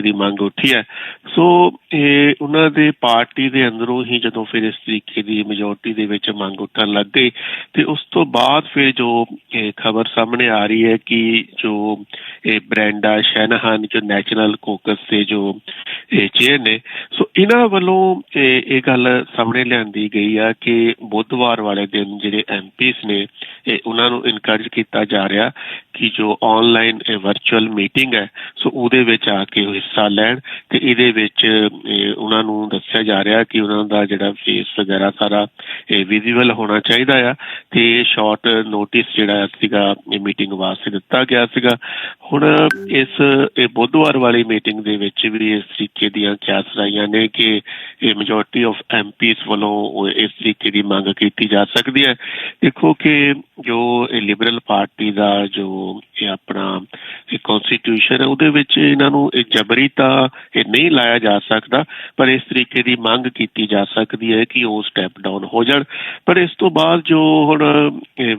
ਦੀ ਮੰਗ ਉੱਠੀ ਹੈ। ਸੋ, ਇਹ ਉਹਨਾਂ ਦੇ ਪਾਰਟੀ ਦੇ ਅੰਦਰੋਂ ਹੀ ਜਦੋਂ ਫਿਰ ਇਸ ਤਰੀਕੇ ਦੀ ਮੈਜੋਰਟੀ ਦੇ ਵਿੱਚ ਮੰਗ ਉੱਠਣ ਲੱਗ ਗਈ, ਤੇ ਉਸ ਤੋਂ ਬਾਅਦ ਫਿਰ ਜੋ ਖਬਰ ਸਾਹਮਣੇ ਆ ਰਹੀ ਹੈ ਕਿ ਜੋ ਇਹ ਬ੍ਰੈਂਡਾ ਸ਼ੈਨਹਾਨ, ਜੋ ਨੈਸ਼ਨਲ ਕੋਕਸ ਦੇ ਜੋ ਚੇਅਰ ਨੇ, ਸੋ ਇਹਨਾਂ ਵੱਲੋਂ ਇਹ ਗੱਲ ਸਾਹਮਣੇ ਲਿਆਂਦੀ ਗਈ ਆ ਕਿ ਬੁੱਧਵਾਰ ਵਾਲੇ ਦਿਨ ਜਿਹੜੇ ਐਮਪੀਸ ਨੇ, ਇਹ ਉਹਨਾਂ ਨੂੰ ਇਨਕਰੇਜ ਕੀਤਾ ਜਾ ਰਿਹਾ ਕਿ ਜੋ ਆਨਲਾਈਨ ਵਰਚੁਅਲ ਮੀਟਿੰਗ ਹੈ, ਸੋ ਉਹਦੇ ਵਿੱਚ ਆ ਕੇ ਉਹ ਹਿੱਸਾ ਲੈਣ ਤੇ ਇਹਦੇ ਵਿੱਚ ਉਹਨਾਂ ਨੂੰ ਦੱਸਿਆ ਜਾ ਰਿਹਾ ਕਿ ਉਹਨਾਂ ਦਾ ਜਿਹੜਾ ਫੇਸ ਵਗੈਰਾ ਸਾਰਾ ਵਿਜ਼ੀਬਲ ਹੋਣਾ ਚਾਹੀਦਾ ਆ ਤੇ ਸ਼ਾਰਟ ਨੋਟਿਸ ਜਿਹੜਾ ਸੀਗਾ, ਇਹ ਮੀਟਿੰਗ ਵਾਸਤੇ ਦਿੱਤਾ ਗਿਆ ਸੀਗਾ। ਹੁਣ ਇਸ ਬੁੱਧਵਾਰ ਵਾਲੀ ਮੀਟਿੰਗ ਦੇ ਵਿੱਚ ਵੀ ਇਸ ਤਰੀਕੇ ਦੀਆਂ ਕਿਆਸ ਰਾਈਆਂ ਨੇ ਕਿ ਇਹ ਮੈਜੋਰਟੀ ਆਫ ਐਮਪੀਸ ਵੱਲੋਂ ਇਸ ਤਰੀਕੇ ਦੀ ਮੰਗ ਕੀਤੀ ਜਾ ਸਕਦੀ ਹੈ। ਦੇਖੋ ਕਿ ਜੋ ਲਿਬਰਲ ਪਾਰਟੀ ਦਾ ਜੋ ਇਹ ਆਪਣਾ ਇਹ ਕਨਸਟੀਟਿਊਸ਼ਨ ਹੈ, ਉਹਦੇ ਵਿੱਚ ਇਹਨਾਂ ਨੂੰ ਇਹ ਜਬਰੀ ਤਾਂ ਇਹ ਨਹੀਂ ਲਾਇਆ ਜਾ ਸਕਦਾ, ਪਰ ਇਸ ਤਰੀਕੇ ਦੀ ਮੰਗ ਕੀਤੀ ਜਾ ਸਕਦੀ ਹੈ ਕਿ ਉਹ ਸਟੈਪ ਡਾਊਨ ਹੋ ਜਾਣ। ਪਰ ਇਸ ਤੋਂ ਬਾਅਦ ਜੋ ਹੁਣ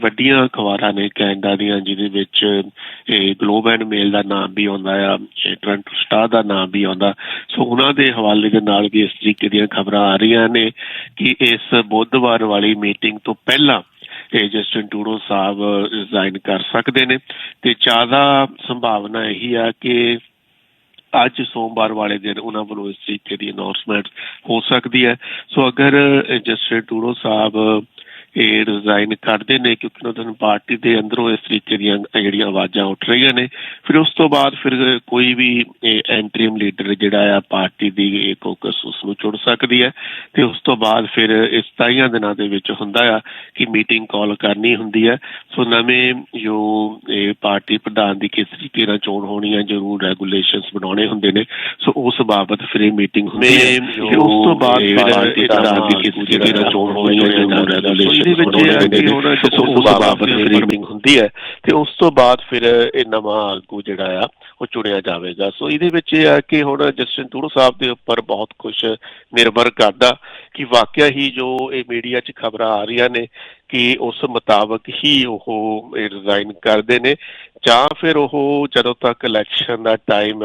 ਵੱਡੀਆਂ ਅਖਬਾਰਾਂ ਨੇ ਕੈਨੇਡਾ ਦੀਆਂ, ਜਿਹਦੇ ਵਿੱਚ ਇਹ ਗਲੋਬ ਐਂਡ ਮੇਲ ਦਾ ਨਾਮ ਵੀ ਆਉਂਦਾ ਆ ਟ੍ਰਾਂਟੋ ਸਟਾਰ ਦਾ ਨਾਮ ਵੀ ਆਉਂਦਾ। ਸੋ ਉਹਨਾਂ ਦੇ ਹਵਾਲੇ ਦੇ ਨਾਲ ਵੀ ਇਸ ਤਰੀਕੇ ਦੀਆਂ ਖਬਰਾਂ ਆ ਰਹੀਆਂ ਨੇ ਕਿ ਇਸ ਬੁੱਧਵਾਰ ਵਾਲੀ ਮੀਟਿੰਗ ਤੋਂ ਪਹਿਲਾਂ ਇਹ ਜਸਟਿਨ ਟੂਡੋ ਸਾਹਿਬ ਰਿਜ਼ਾਈਨ ਕਰ ਸਕਦੇ ਨੇ। ਤੇ ਜ਼ਿਆਦਾ ਸੰਭਾਵਨਾ ਇਹੀ ਆ ਕਿ ਅੱਜ ਸੋਮਵਾਰ ਵਾਲੇ ਦਿਨ ਉਹਨਾਂ ਵੱਲੋਂ ਇਸ ਤਰੀਕੇ ਦੀ ਅਨਾਉਂਸਮੈਂਟ ਹੋ ਸਕਦੀ ਹੈ। ਸੋ ਅਗਰ ਜਸਟਿਸ ਟੂਡੋ ਸਾਹਿਬ ਇਹ ਰਿਜ਼ਾਈਨ ਕਰਦੇ ਨੇ ਕਿਉਂਕਿ ਉਹਨਾਂ ਨੂੰ ਪਾਰਟੀ ਦੇ ਅੰਦਰੋਂ ਇਸ ਤਰੀਕੇ ਦੀਆਂ ਜਿਹੜੀਆਂ ਆਵਾਜ਼ਾਂ ਉੱਠ ਰਹੀਆਂ ਨੇ। ਫਿਰ ਉਸ ਤੋਂ ਬਾਅਦ ਫਿਰ ਕੋਈ ਵੀ ਐਂਟਰੀਮ ਲੀਡਰ ਜਿਹੜਾ ਆ ਪਾਰਟੀ ਦੀ ਇਹ ਕੋਕਸ ਉਸ ਨੂੰ ਚੁਣ ਸਕਦੀ ਹੈ। ਤੇ ਉਸ ਤੋਂ ਬਾਅਦ ਫਿਰ ਇਸ ਤਾਈਆਂ ਦਿਨਾਂ ਦੇ ਵਿੱਚ ਹੁੰਦਾ ਆ ਕਿ ਮੀਟਿੰਗ ਕਾਲ ਕਰਨੀ ਹੁੰਦੀ ਹੈ। ਸੋ ਨਵੇਂ ਜੋ ਇਹ ਪਾਰਟੀ ਪ੍ਰਧਾਨ ਦੀ ਕਿਸ ਤਰੀਕੇ ਨਾਲ ਚੋਣ ਹੋਣੀ ਹੈ ਜ਼ਰੂਰ ਰੈਗੂਲੇਸ਼ਨਸ ਬਣਾਉਣੇ ਹੁੰਦੇ ਨੇ। ਸੋ ਉਸ ਬਾਬਤ ਫਿਰ ਇਹ ਮੀਟਿੰਗ ਹੁੰਦੀ ਹੈ। ਫਿਰ ਉਸ ਤੋਂ ਬਾਅਦ ਪਾਰਟੀ ਪ੍ਰਧਾਨ ਦੀ ਕਿਸ ਤਰੀਕੇ ਨਾਲ ਚੋਣ ਹੋਣੀ ਹੈ ਜ਼ਰੂਰ ਰੈਗੂਲੇਸ਼ਨ ਇਹਦੇ ਵਿੱਚ ਇਹ ਹੈ ਕਿ ਹੁਣ ਸੋ ਉਸ ਬਾਬਤ ਫਿਰ ਮੀਟਿੰਗ ਹੁੰਦੀ ਹੈ ਤੇ ਉਸ ਤੋਂ ਬਾਅਦ ਫਿਰ ਇਹ ਨਵਾਂ ਆਗੂ ਜਿਹੜਾ ਆ ਉਹ ਚੁਣਿਆ ਜਾਵੇਗਾ। ਸੋ ਇਹਦੇ ਵਿੱਚ ਇਹ ਹੈ ਕਿ ਹੁਣ ਜਸਟਿਨ ਟੂਡੋ ਸਾਹਿਬ ਦੇ ਉੱਪਰ ਬਹੁਤ ਕੁਝ ਨਿਰਭਰ ਕਰਦਾ ਕਿ ਵਾਕਿਆ ਹੀ ਜੋ ਇਹ ਮੀਡੀਆ 'ਚ ਖਬਰਾਂ ਆ ਰਹੀਆਂ ਨੇ ਕਿ ਉਸ ਮੁਤਾਬਕ ਹੀ ਉਹ ਰਿਜ਼ਾਈਨ ਕਰਦੇ ਨੇ ਜਾਂ ਫਿਰ ਉਹ ਜਦੋਂ ਤੱਕ ਇਲੈਕਸ਼ਨ ਦਾ ਟਾਈਮ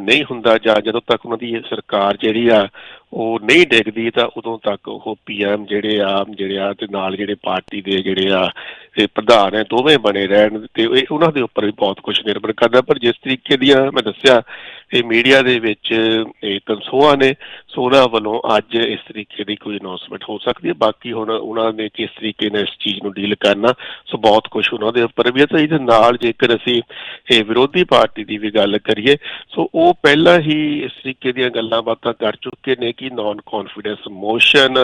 ਨਹੀਂ ਹੁੰਦਾ ਜਾਂ ਜਦੋਂ ਤੱਕ ਉਹਨਾਂ ਦੀ ਸਰਕਾਰ ਜਿਹੜੀ ਆ ਉਹ ਨਹੀਂ ਡਿੱਗਦੀ ਤਾਂ ਉਦੋਂ ਤੱਕ ਉਹ ਪੀਐਮ ਜਿਹੜੇ ਆ ਜਿਹੜੇ ਆ ਤੇ ਨਾਲ ਜਿਹੜੇ ਪਾਰਟੀ ਦੇ ਜਿਹੜੇ ਆ, ਇਹ ਪ੍ਰਧਾਨ ਹੈ, ਦੋਵੇਂ ਬਣੇ ਰਹਿਣ ਤੇ ਉਹਨਾਂ ਦੇ ਉੱਪਰ ਵੀ ਬਹੁਤ ਕੁਝ ਨਿਰਭਰ ਕਰਦਾ ਪਰ ਜਿਸ ਤਰੀਕੇ ਦੀਆਂ ਮੈਂ ਦੱਸਿਆ, ਇਹ ਮੀਡੀਆ ਦੇ ਵਿੱਚ ਇਹ ਕਨਸੋਆ ਨੇ ਸੋ ਉਹਨਾਂ ਵੱਲੋਂ ਅੱਜ ਇਸ ਤਰੀਕੇ ਦੀ ਕੋਈ ਅਨਾਉਂਸਮੈਂਟ ਹੋ ਸਕਦੀ ਹੈ। ਬਾਕੀ ਹੁਣ ਉਹਨਾਂ ਨੇ ਕਿਸ ਤਰੀਕੇ ਨਾਲ ਇਸ ਚੀਜ਼ ਨੂੰ ਡੀਲ ਕਰਨਾ, ਸੋ ਬਹੁਤ ਕੁਝ ਉਹਨਾਂ ਦੇ ਉੱਪਰ ਵੀ ਹੈ। ਤਾਂ ਇਹਦੇ ਨਾਲ ਜੇਕਰ ਅਸੀਂ ਇਹ ਵਿਰੋਧੀ ਪਾਰਟੀ ਦੀ ਵੀ ਗੱਲ ਕਰੀਏ, ਸੋ ਉਹ ਪਹਿਲਾਂ ਹੀ ਇਸ ਤਰੀਕੇ ਦੀਆਂ ਗੱਲਾਂ ਬਾਤਾਂ ਕਰ ਚੁੱਕੇ ਨੇ ਕਿ ਨਾਨ ਕੌਨਫੀਡੈਂਸ ਮੋਸ਼ਨ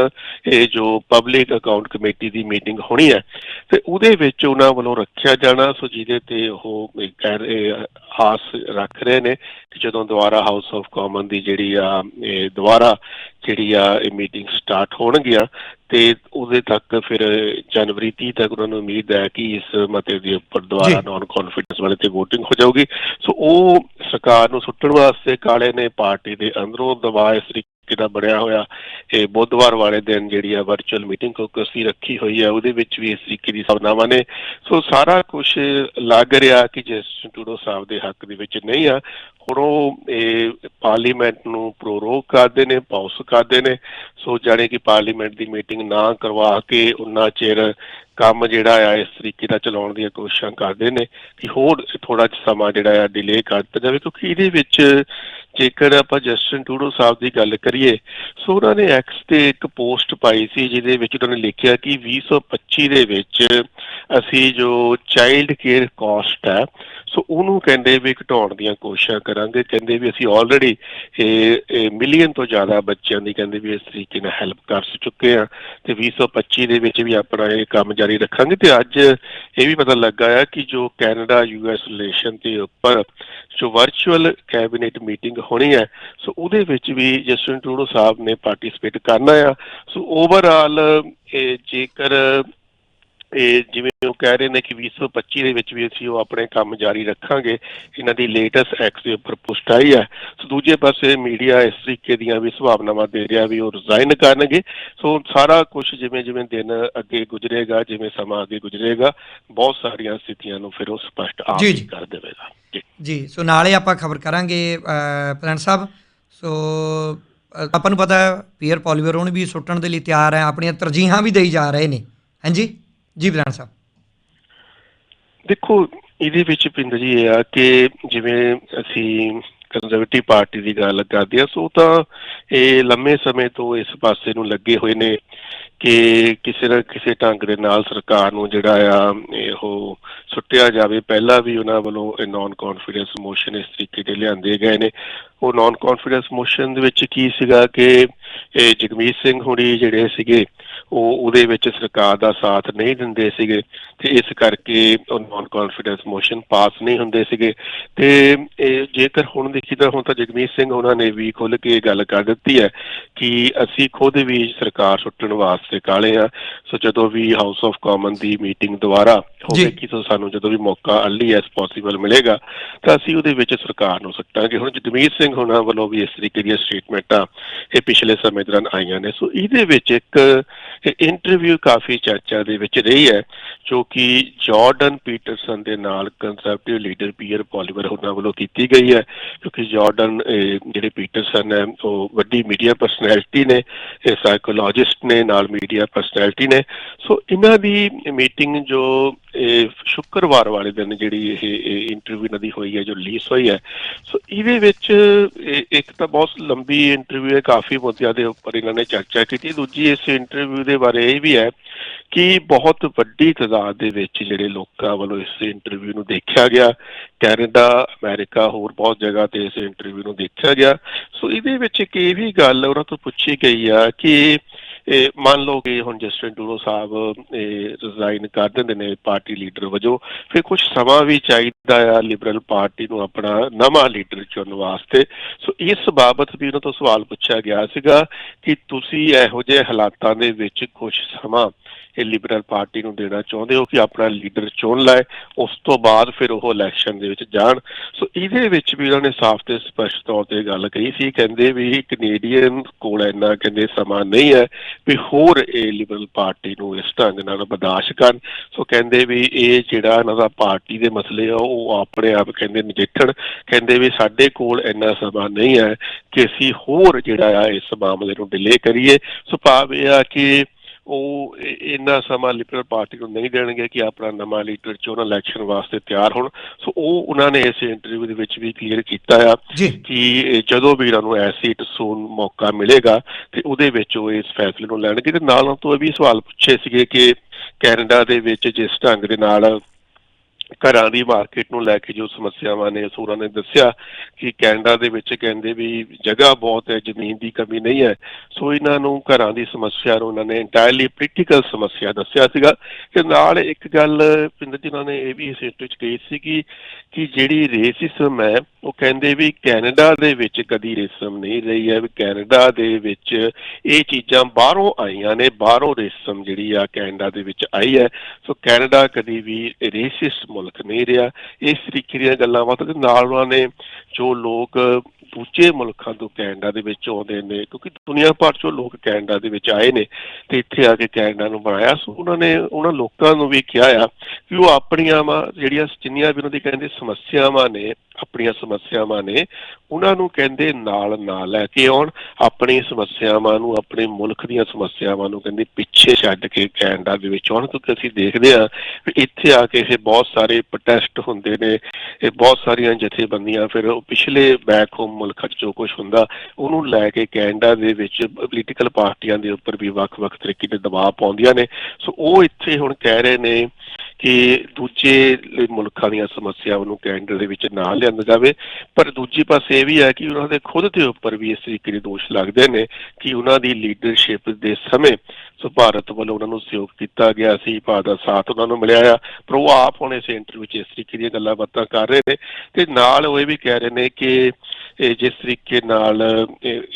ਇਹ ਜੋ ਪਬਲਿਕ ਅਕਾਊਂਟ ਕਮੇਟੀ ਦੀ ਮੀਟਿੰਗ ਹੋਣੀ ਹੈ, ਤੇ ਉਹਦੇ ਵਿੱਚ ਉਹਨਾਂ ਵੱਲੋਂ ਰੱਖਿਆ ਜਾਣਾ, ਸੋ ਜਿਹਦੇ ਤੇ ਉਹ ਕਹਿ ਰਹੇ, ਆਸ ਰੱਖ ਰਹੇ ਨੇ ਕਿ ਜਦੋਂ ਦੁਬਾਰਾ ਹਾਊਸ ਆਫ ਕਾਮਨ ਦੀ ਜਿਹੜੀ ਆ, ਇਹ ਦੁਬਾਰਾ ਜਿਹੜੀ ਆ ਇਹ ਮੀਟਿੰਗ ਸਟਾਰਟ ਹੋਣਗੀਆਂ ਤੇ ਉਹਦੇ ਤੱਕ ਫਿਰ ਜਨਵਰੀ 30 ਤੱਕ ਉਹਨਾਂ ਨੂੰ ਉਮੀਦ ਹੈ ਕਿ ਇਸ ਮਤੇ ਦੇ ਉੱਪਰ ਦੁਬਾਰਾ ਨਾਨ ਕੌਨਫੀਡੈਂਸ ਵਾਲੇ ਤੇ VOTING ਹੋ ਜਾਊਗੀ। ਸੋ ਉਹ ਸਰਕਾਰ ਨੂੰ ਸੁੱਟਣ ਵਾਸਤੇ ਕਾਲੇ ਨੇ ਪਾਰਟੀ ਦੇ ਅੰਦਰੋਂ ਦਬਾਅ ਇਸ ਤਰੀਕੇ ਬਣਿਆ ਹੋਇਆ। ਇਹ ਬੁੱਧਵਾਰ ਵਾਲੇ ਦਿਨ ਜਿਹੜੀ ਆ ਵਰਚੁਅਲ ਮੀਟਿੰਗ ਕੋਕਸੀ ਰੱਖੀ ਹੋਈ ਹੈ ਉਹਦੇ ਵਿੱਚ ਵੀ ਇਸ ਤਰੀਕੇ ਦੀ ਸਭਨਾਵਾਂ ਨੇ। ਸੋ ਸਾਰਾ ਕੁਝ ਲੱਗ ਰਿਹਾ ਕਿ ਜਸਟਿਨ ਟੂਡੋ ਸਾਹਿਬ ਦੇ ਹੱਕ ਦੇ ਵਿੱਚ ਨਹੀਂ ਆ, ਹੁਣ ਉਹ ਇਹ ਪਾਰਲੀਮੈਂਟ ਨੂੰ ਪ੍ਰੋਰੋਗ ਕਰਦੇ ਨੇ, ਪਾਉਸ ਕਰਦੇ ਨੇ। ਸੋ ਜਾਣੇ ਕਿ ਪਾਰਲੀਮੈਂਟ ਦੀ ਮੀਟਿੰਗ ਨਾ ਕਰਵਾ ਕੇ ਉਹਨਾਂ ਚਿਰ ਕੰਮ ਜਿਹੜਾ ਆ, ਇਸ ਤਰੀਕੇ ਦਾ ਚਲਾਉਣ ਦੀਆਂ ਕੋਸ਼ਿਸ਼ਾਂ ਕਰਦੇ ਨੇ ਕਿ ਹੋਰ ਥੋੜਾ ਸਮਾਂ ਜਿਹੜਾ ਆ ਡਿਲੇ ਕਰ ਦਿੱਤਾ ਜਾਵੇ, ਕਿਉਂਕਿ ਇਹਦੇ ਵਿੱਚ ਜੇਕਰ ਆਪਾਂ ਜਸਟਿਨ ਟੂਡੋ ਸਾਹਿਬ ਦੀ ਗੱਲ ਕਰੀਏ, ਸੋ ਉਹਨਾਂ ਨੇ ਐਕਸ ਤੇ ਇੱਕ ਪੋਸਟ ਪਾਈ ਸੀ ਜਿਹਦੇ ਵਿੱਚ ਉਹਨਾਂ ਨੇ ਲਿਖਿਆ ਕਿ 2025 ਦੇ ਵਿੱਚ ਅਸੀਂ ਜੋ ਚਾਈਲਡ ਕੇਅਰ ਕਾਸਟ ਹੈ, ਸੋ ਉਹਨੂੰ ਕਹਿੰਦੇ ਵੀ ਘਟਾਉਣ ਦੀਆਂ ਕੋਸ਼ਿਸ਼ਾਂ ਕਰਾਂਗੇ। ਕਹਿੰਦੇ ਵੀ ਅਸੀਂ ਆਲਰੇਡੀ ਇਹ ਮਿਲੀਅਨ ਤੋਂ ਜ਼ਿਆਦਾ ਬੱਚਿਆਂ ਦੀ ਕਹਿੰਦੇ ਵੀ ਇਸ ਤਰੀਕੇ ਨਾਲ ਹੈਲਪ ਕਰ ਚੁੱਕੇ ਆ ਤੇ 2025 ਦੇ ਵਿੱਚ ਵੀ ਆਪਣਾ ਇਹ ਕੰਮ ਜਾਰੀ ਰੱਖਾਂਗੇ। ਤੇ ਅੱਜ ਇਹ ਵੀ ਪਤਾ ਲੱਗਾ ਆ ਕਿ ਜੋ ਕੈਨੇਡਾ ਯੂਐਸ ਰਿਲੇਸ਼ਨ ਦੇ ਉੱਪਰ ਜੋ ਵਰਚੁਅਲ ਕੈਬਨਿਟ ਮੀਟਿੰਗ ਹੋਣੀ ਹੈ, ਸੋ ਉਹਦੇ ਵਿੱਚ ਵੀ ਜਸਟਿਨ ਟਰੂਡੋ ਸਾਹਿਬ ਨੇ ਪਾਰਟਿਸਿਪੇਟ ਕਰਨਾ ਆ। ਸੋ ਓਵਰਆਲ ਇਹ ਜੇਕਰ ਇਹ ਜਿਵੇਂ ਉਹ ਕਹਿ ਰਹੇ ਨੇ ਕਿ 2025 ਦੇ ਵਿੱਚ ਵੀ ਅਸੀਂ ਉਹ ਆਪਣੇ ਕੰਮ ਜਾਰੀ ਰੱਖਾਂਗੇ ਇਹਨਾਂ ਦੀ ਲੇਟੈਸਟ ਐਕਸ ਦੇ ਉੱਪਰ ਪੁਸ਼ਟ ਆਈ ਹੈ। ਸੋ ਦੂਜੇ ਪਾਸੇ ਮੀਡੀਆ ਇਸ ਤਰੀਕੇ ਦੀਆਂ ਵੀ ਸੰਭਾਵਨਾਵਾਂ ਦੇ ਰਿਹਾ ਵੀ ਉਹ ਰਿਜ਼ਾਈਨ ਕਰਨਗੇ। ਸੋ ਸਾਰਾ ਕੁਝ ਜਿਵੇਂ ਜਿਵੇਂ ਦਿਨ ਅੱਗੇ ਗੁਜ਼ਰੇਗਾ ਜਿਵੇਂ ਸਮਾਂ ਅੱਗੇ ਗੁਜ਼ਰੇਗਾ ਬਹੁਤ ਸਾਰੀਆਂ ਸਥਿਤੀਆਂ ਨੂੰ ਫਿਰ ਉਹ ਸਪਸ਼ਟ ਆਪ। ਕਰ ਦੇਵੇਗਾ। ਜੀ। ਜੀ ਸੋ ਨਾਲੇ ਆਪਾਂ ਖਬਰ ਕਰਾਂਗੇ ਪ੍ਰੈਜ਼ੀਡੈਂਟ ਸਾਹਿਬ। ਸੋ ਆਪਾਂ ਨੂੰ ਪਤਾ ਹੈ ਪੀਅਰ ਪੋਲੀਵਰ ਹੁਣ ਵੀ ਸੁੱਟਣ ਦੇ ਲਈ ਤਿਆਰ ਹੈ ਆਪਣੀਆਂ ਤਰਜੀਹਾਂ ਵੀ ਦੇਈ ਜਾ ਰਹੇ ਨੇ। ਹਾਂਜੀ? ਜੀ ਪ੍ਰੈਜ਼ੀਡੈਂਟ ਸਾਹਿਬ। ਦੇਖੋ, ਇਹਦੇ ਵਿੱਚ ਪਿੰਡ ਜੀ ਇਹ ਆ ਕਿ ਜਿਵੇਂ ਅਸੀਂ ਕੰਜ਼ਰਵੇਟਿਵ ਪਾਰਟੀ ਦੀ ਗੱਲ ਕਰਦੇ ਆ ਸੋ ਤਾਂ ਇਹ ਲੰਮੇ ਸਮੇਂ ਤੋਂ ਇਸ ਪਾਸੇ ਨੂੰ ਲੱਗੇ ਹੋਏ ਨੇ ਕਿ ਕਿਸੇ ਨਾ ਕਿਸੇ ਢੰਗ ਦੇ ਨਾਲ ਸਰਕਾਰ ਨੂੰ ਜਿਹੜਾ ਆ, ਇਹ ਉਹ ਸੁੱਟਿਆ ਜਾਵੇ। ਪਹਿਲਾਂ ਵੀ ਉਹਨਾਂ ਵੱਲੋਂ ਇਹ ਨਾਨ ਕੌਨਫੀਡੈਂਸ ਮੋਸ਼ਨ ਇਸ ਤਰੀਕੇ ਦੇ ਲਿਆਂਦੇ ਗਏ ਨੇ। ਉਹ ਨਾਨ ਕੌਨਫੀਡੈਂਸ ਮੋਸ਼ਨ ਦੇ ਵਿੱਚ ਕੀ ਸੀਗਾ ਕਿ ਇਹ ਜਗਮੀਤ ਸਿੰਘ ਹੁਣੀ ਜਿਹੜੇ ਸੀਗੇ ਉਹ ਉਹਦੇ ਵਿੱਚ ਸਰਕਾਰ ਦਾ ਸਾਥ ਨਹੀਂ ਦਿੰਦੇ ਸੀਗੇ ਤੇ ਇਸ ਕਰਕੇ ਉਹ ਨਾਨ ਕੌਨਫੀਡੈਂਸ ਮੋਸ਼ਨ ਪਾਸ ਨਹੀਂ ਹੁੰਦੇ ਸੀਗੇ। ਤੇ ਇਹ ਜੇਕਰ ਹੁਣ ਦੇਖੀ ਤਾਂ ਹੁਣ ਤਾਂ ਜਗਮੀਤ ਸਿੰਘ ਉਹਨਾਂ ਨੇ ਵੀ ਖੁੱਲ ਕੇ ਗੱਲ ਕਰ ਦਿੱਤੀ ਹੈ ਕਿ ਅਸੀਂ ਖੁਦ ਵੀ ਸਰਕਾਰ ਸੁੱਟਣ ਵਾਸਤੇ ਕਾਲੇ ਆ ਸੋ ਜਦੋਂ ਵੀ ਹਾਊਸ ਆਫ ਕਾਮਨ ਦੀ ਮੀਟਿੰਗ ਦੁਬਾਰਾ ਹੋਵੇਗੀ ਤਾਂ ਸਾਨੂੰ ਜਦੋਂ ਵੀ ਮੌਕਾ ਅਰਲੀ ਐਸ ਪੋਸੀਬਲ ਮਿਲੇਗਾ ਤਾਂ ਅਸੀਂ ਉਹਦੇ ਵਿੱਚ ਸਰਕਾਰ ਨੂੰ ਸੱਟਾਂਗੇ। ਹੁਣ ਜਗਮੀਤ ਸਿੰਘ ਉਹਨਾਂ ਵੱਲੋਂ ਵੀ ਇਸ ਤਰੀਕੇ ਦੀਆਂ ਸਟੇਟਮੈਂਟਾਂ ਇਹ ਪਿਛਲੇ ਸਮੇਂ ਦੌਰਾਨ ਆਈਆਂ ਨੇ। ਸੋ ਇਹਦੇ ਵਿੱਚ ਇੱਕ ਇੰਟਰਵਿਊ ਕਾਫੀ ਚਰਚਾ ਦੇ ਵਿੱਚ ਰਹੀ ਹੈ, ਜੋ ਕਿ ਜਾਰਡਨ ਪੀਟਰਸਨ ਦੇ ਨਾਲ ਕੰਜ਼ਰਵੇਟਿਵ ਲੀਡਰ ਪੀਅਰ ਪੋਲੀਵਰ ਉਹਨਾਂ ਵੱਲੋਂ ਕੀਤੀ ਗਈ ਹੈ, ਕਿਉਂਕਿ ਜਾਰਡਨ ਜਿਹੜੇ ਪੀਟਰਸਨ ਹੈ, ਉਹ ਵੱਡੀ ਮੀਡੀਆ ਪਰਸਨੈਲਿਟੀ ਨੇ, ਇਹ ਸਾਈਕੋਲੋਜਿਸਟ ਨੇ, ਨਾਲ ਮੀਡੀਆ ਪਰਸਨੈਲਿਟੀ ਨੇ। ਸੋ ਇਹਨਾਂ ਦੀ ਮੀਟਿੰਗ ਜੋ ਇਹ ਸ਼ੁੱਕਰਵਾਰ ਵਾਲੇ ਦਿਨ ਜਿਹੜੀ ਇਹ ਇੰਟਰਵਿਊ ਇਹਨਾਂ ਹੋਈ ਹੈ, ਜੋ ਰਿਲੀਜ਼ ਹੋਈ ਹੈ। ਸੋ ਇਹਦੇ ਵਿੱਚ ਇੱਕ ਤਾਂ ਬਹੁਤ ਲੰਬੀ ਇੰਟਰਵਿਊ ਹੈ, ਕਾਫੀ ਮੁੱਦਿਆਂ ਦੇ ਉੱਪਰ ਇਹਨਾਂ ਨੇ ਚਰਚਾ ਕੀਤੀ। ਦੂਜੀ ਇਸ ਇੰਟਰਵਿਊ ਦੇ ਬਾਰੇ ਇਹ ਵੀ ਹੈ ਕਿ ਬਹੁਤ ਵੱਡੀ ਤਾਦਾਦ ਦੇ ਵਿੱਚ ਜਿਹੜੇ ਲੋਕਾਂ ਵੱਲੋਂ ਇਸ ਇੰਟਰਵਿਊ ਨੂੰ ਦੇਖਿਆ ਗਿਆ, ਕੈਨੇਡਾ, ਅਮਰੀਕਾ, ਹੋਰ ਬਹੁਤ ਜਗ੍ਹਾ ਤੇ ਇਸ ਇੰਟਰਵਿਊ ਨੂੰ ਦੇਖਿਆ ਗਿਆ। ਸੋ ਇਹਦੇ ਵਿੱਚ ਇੱਕ ਇਹ ਵੀ ਗੱਲ ਉਹਨਾਂ ਤੋਂ ਪੁੱਛੀ ਗਈ ਆ ਕਿ ਇਹ ਮੰਨ ਲਓ ਕਿ ਹੁਣ ਜਸਟਿਨ ਟਰੂਡੋ ਸਾਹਿਬ, ਇਹ ਰਿਜ਼ਾਈਨ ਕਰ ਦਿੰਦੇ ਨੇ ਪਾਰਟੀ ਲੀਡਰ ਵਜੋਂ, ਫਿਰ ਕੁਝ ਸਮਾਂ ਵੀ ਚਾਹੀਦਾ ਆ ਲਿਬਰਲ ਪਾਰਟੀ ਨੂੰ ਆਪਣਾ ਨਵਾਂ ਲੀਡਰ ਚੁਣਨ ਵਾਸਤੇ। ਸੋ ਇਸ ਬਾਬਤ ਵੀ ਉਹਨਾਂ ਤੋਂ ਸਵਾਲ ਪੁੱਛਿਆ ਗਿਆ ਸੀਗਾ ਕਿ ਤੁਸੀਂ ਇਹੋ ਜਿਹੇ ਹਾਲਾਤਾਂ ਦੇ ਵਿੱਚ ਕੁਝ ਸਮਾਂ ਇਹ ਲਿਬਰਲ ਪਾਰਟੀ ਨੂੰ ਦੇਣਾ ਚਾਹੁੰਦੇ ਹੋ ਕਿ ਆਪਣਾ ਲੀਡਰ ਚੁਣ ਲਏ, ਉਸ ਤੋਂ ਬਾਅਦ ਫਿਰ ਉਹ ਇਲੈਕਸ਼ਨ ਦੇ ਵਿੱਚ ਜਾਣ। ਸੋ ਇਹਦੇ ਵਿੱਚ ਵੀ ਉਹਨਾਂ ਨੇ ਸਾਫ਼ ਤੇ ਸਪਸ਼ਟ ਤੌਰ ਤੇ ਗੱਲ ਕਹੀ ਸੀ, ਕਹਿੰਦੇ ਵੀ ਕੈਨੇਡੀਅਨ ਕੋਲ ਇੰਨਾ ਕਹਿੰਦੇ ਸਮਾਂ ਨਹੀਂ ਹੈ ਵੀ ਹੋਰ ਇਹ ਲਿਬਰਲ ਪਾਰਟੀ ਨੂੰ ਇਸ ਢੰਗ ਨਾਲ ਬਰਦਾਸ਼ਤ ਕਰਨ। ਸੋ ਕਹਿੰਦੇ ਵੀ ਇਹ ਜਿਹੜਾ ਇਹਨਾਂ ਦਾ ਪਾਰਟੀ ਦੇ ਮਸਲੇ ਆ, ਉਹ ਆਪਣੇ ਆਪ ਕਹਿੰਦੇ ਨਜਿੱਠਣ। ਕਹਿੰਦੇ ਵੀ ਸਾਡੇ ਕੋਲ ਇੰਨਾ ਸਮਾਂ ਨਹੀਂ ਹੈ ਕਿ ਅਸੀਂ ਹੋਰ ਜਿਹੜਾ ਆ ਇਸ ਮਾਮਲੇ ਨੂੰ ਡਿਲੇ ਕਰੀਏ। ਸੋ ਭਾਵ ਇਹ ਆ ਕਿ ਉਹ ਇੰਨਾ ਸਮਾਂ ਲਿਬਰਲ ਪਾਰਟੀ ਨੂੰ ਨਹੀਂ ਦੇਣਗੇ ਕਿ ਆਪਣਾ ਨਵਾਂ ਲੀਡਰ ਚੋਣ ਇਲੈਕਸ਼ਨ ਵਾਸਤੇ ਤਿਆਰ ਹੋਣ। ਸੋ ਉਹ ਉਹਨਾਂ ਨੇ ਇਸ ਇੰਟਰਵਿਊ ਦੇ ਵਿੱਚ ਵੀ ਕਲੀਅਰ ਕੀਤਾ ਆ ਕਿ ਇਹ ਜਦੋਂ ਵੀ ਇਹਨਾਂ ਨੂੰ ਐਸੀ ਟਸੂਨ ਮੌਕਾ ਮਿਲੇਗਾ ਤੇ ਉਹਦੇ ਵਿੱਚ ਉਹ ਇਸ ਫੈਸਲੇ ਨੂੰ ਲੈਣਗੇ ਤੇ ਨਾਲ ਤੋਂ ਇਹ ਵੀ ਸਵਾਲ ਪੁੱਛੇ ਸੀਗੇ ਕਿ ਕੈਨੇਡਾ ਦੇ ਵਿੱਚ ਜਿਸ ਢੰਗ ਦੇ ਨਾਲ ਘਰਾਂ ਦੀ ਮਾਰਕੀਟ ਨੂੰ ਲੈ ਕੇ ਜੋ ਸਮੱਸਿਆਵਾਂ ਨੇ ਸੋ ਉਹਨਾਂ ਨੇ ਦੱਸਿਆ ਕਿ ਕੈਨੇਡਾ ਦੇ ਵਿੱਚ ਕਹਿੰਦੇ ਵੀ ਜਗ੍ਹਾ ਬਹੁਤ ਹੈ, ਜ਼ਮੀਨ ਦੀ ਕਮੀ ਨਹੀਂ ਹੈ। ਸੋ ਇਹਨਾਂ ਨੂੰ ਘਰਾਂ ਦੀ ਸਮੱਸਿਆ ਨੂੰ ਉਹਨਾਂ ਨੇ ਇੰਟਾਇਰਲੀ ਪੋਲੀਟੀਕਲ ਸਮੱਸਿਆ ਦੱਸਿਆ ਸੀਗਾ। ਤੇ ਨਾਲ ਇੱਕ ਗੱਲ ਪਿੰਦਰ ਜੀ ਉਹਨਾਂ ਨੇ ਇਹ ਵੀ ਇਸ ਵਿੱਚ ਕਹੀ ਸੀ ਕਿ ਕਿ ਜਿਹੜੀ ਰੇਸਿਸਮ ਹੈ, ਉਹ ਕਹਿੰਦੇ ਵੀ ਕੈਨੇਡਾ ਦੇ ਵਿੱਚ ਕਦੀ ਰੇਸਿਜ਼ਮ ਨਹੀਂ ਰਹੀ ਹੈ। ਵੀ ਕੈਨੇਡਾ ਦੇ ਵਿੱਚ ਇਹ ਚੀਜ਼ਾਂ ਬਾਹਰੋਂ ਆਈਆਂ ਨੇ, ਬਾਹਰੋਂ ਰੇਸਿਜ਼ਮ ਜਿਹੜੀ ਆ ਕੈਨੇਡਾ ਦੇ ਵਿੱਚ ਆਈ ਹੈ। ਸੋ ਕੈਨੇਡਾ ਕਦੀ ਵੀ ਰੇਸਿਸਮ ਮੁਲਕ ਨਹੀਂ ਰਿਹਾ ਇਸ ਤਰੀਕੇ ਦੀਆਂ ਗੱਲਾਂ ਬਾਤਾਂ ਦੇ ਨਾਲ ਉਹਨਾਂ ਨੇ ਜੋ ਲੋਕ ਦੂਜੇ ਮੁਲਕਾਂ ਤੋਂ ਕੈਨੇਡਾ ਦੇ ਵਿੱਚ ਆਉਂਦੇ ਨੇ, ਕਿਉਂਕਿ ਦੁਨੀਆ ਭਰ ਚੋਂ ਲੋਕ ਕੈਨੇਡਾ ਦੇ ਵਿੱਚ ਆਏ ਨੇ ਤੇ ਇੱਥੇ ਆ ਕੇ ਕੈਨੇਡਾ ਨੂੰ ਬਣਾਇਆ। ਸੋ ਉਹਨਾਂ ਨੇ ਉਹਨਾਂ ਲੋਕਾਂ ਨੂੰ ਵੀ ਕਿਹਾ ਆ ਕਿ ਉਹ ਆਪਣੀਆਂ ਵਾ ਜਿਹੜੀਆਂ ਜਿੰਨੀਆਂ ਵੀ ਉਹਨਾਂ ਦੀ ਕਹਿੰਦੇ ਸਮੱਸਿਆਵਾਂ ਨੇ ਆਪਣੀਆਂ ਸਮੱਸਿਆਵਾਂ ਨੇ, ਉਹਨਾਂ ਨੂੰ ਕਹਿੰਦੇ ਨਾਲ ਨਾਲ ਲੈ ਕੇ ਆਉਣ। ਆਪਣੀ ਸਮੱਸਿਆਵਾਂ ਨੂੰ, ਆਪਣੇ ਮੁਲਕ ਦੀਆਂ ਸਮੱਸਿਆਵਾਂ ਨੂੰ ਕਹਿੰਦੇ ਪਿੱਛੇ ਛੱਡ ਕੇ ਕੈਨੇਡਾ ਦੇ ਵਿੱਚ ਆਉਣ, ਕਿਉਂਕਿ ਅਸੀਂ ਦੇਖਦੇ ਹਾਂ ਇੱਥੇ ਆ ਕੇ ਇਹ ਬਹੁਤ ਸਾਰੇ ਪ੍ਰੋਟੈਸਟ ਹੁੰਦੇ ਨੇ, ਇਹ ਬਹੁਤ ਸਾਰੀਆਂ ਜਥੇਬੰਦੀਆਂ, ਫਿਰ ਉਹ ਪਿਛਲੇ ਬੈਕ ਹੋਮ ਮੁਲਕਾਂ 'ਚ ਜੋ ਕੁਝ ਹੁੰਦਾ, ਉਹਨੂੰ ਲੈ ਕੇ ਕੈਨੇਡਾ ਦੇ ਵਿੱਚ ਪੋਲੀਟੀਕਲ ਪਾਰਟੀਆਂ ਦੇ ਉੱਪਰ ਵੀ ਵੱਖ-ਵੱਖ ਤਰੀਕੇ ਦੇ ਦਬਾਅ ਪਾਉਂਦੀਆਂ ਨੇ। ਸੋ ਉਹ ਇੱਥੇ ਹੁਣ ਕਹਿ ਰਹੇ ਨੇ ਕਿ ਦੂਜੇ ਮੁਲਕਾਂ ਦੀਆਂ ਸਮੱਸਿਆਵਾਂ ਨੂੰ ਕੈਨੇਡਾ ਦੇ ਵਿੱਚ ਨਾ ਲਿਆਂਦਾ ਜਾਵੇ। ਪਰ ਦੂਜੀ ਪਾਸੇ ਇਹ ਵੀ ਹੈ ਕਿ ਉਹਨਾਂ ਦੇ ਖੁਦ ਦੇ ਉੱਪਰ ਵੀ ਇਸ ਤਰੀਕੇ ਦੇ ਦੋਸ਼ ਲੱਗਦੇ ਨੇ ਕਿ ਉਹਨਾਂ ਦੀ ਲੀਡਰਸ਼ਿਪ ਦੇ ਸਮੇਂ ਸੋ ਭਾਰਤ ਵੱਲੋਂ ਉਹਨਾਂ ਨੂੰ ਸਹਿਯੋਗ ਕੀਤਾ ਗਿਆ ਸੀ, ਭਾਰਤ ਦਾ ਸਾਥ ਉਹਨਾਂ ਨੂੰ ਮਿਲਿਆ ਆ। ਪਰ ਉਹ ਆਪ ਹੁਣ ਇਸ ਇੰਟਰਵਿਊ ਵਿੱਚ ਇਸ ਤਰੀਕੇ ਦੀਆਂ ਗੱਲਾਂ ਬਾਤਾਂ ਕਰ ਰਹੇ ਨੇ ਤੇ ਨਾਲ ਉਹ ਇਹ ਵੀ ਕਹਿ ਰਹੇ ਨੇ ਕਿ ਜਿਸ ਤਰੀਕੇ ਨਾਲ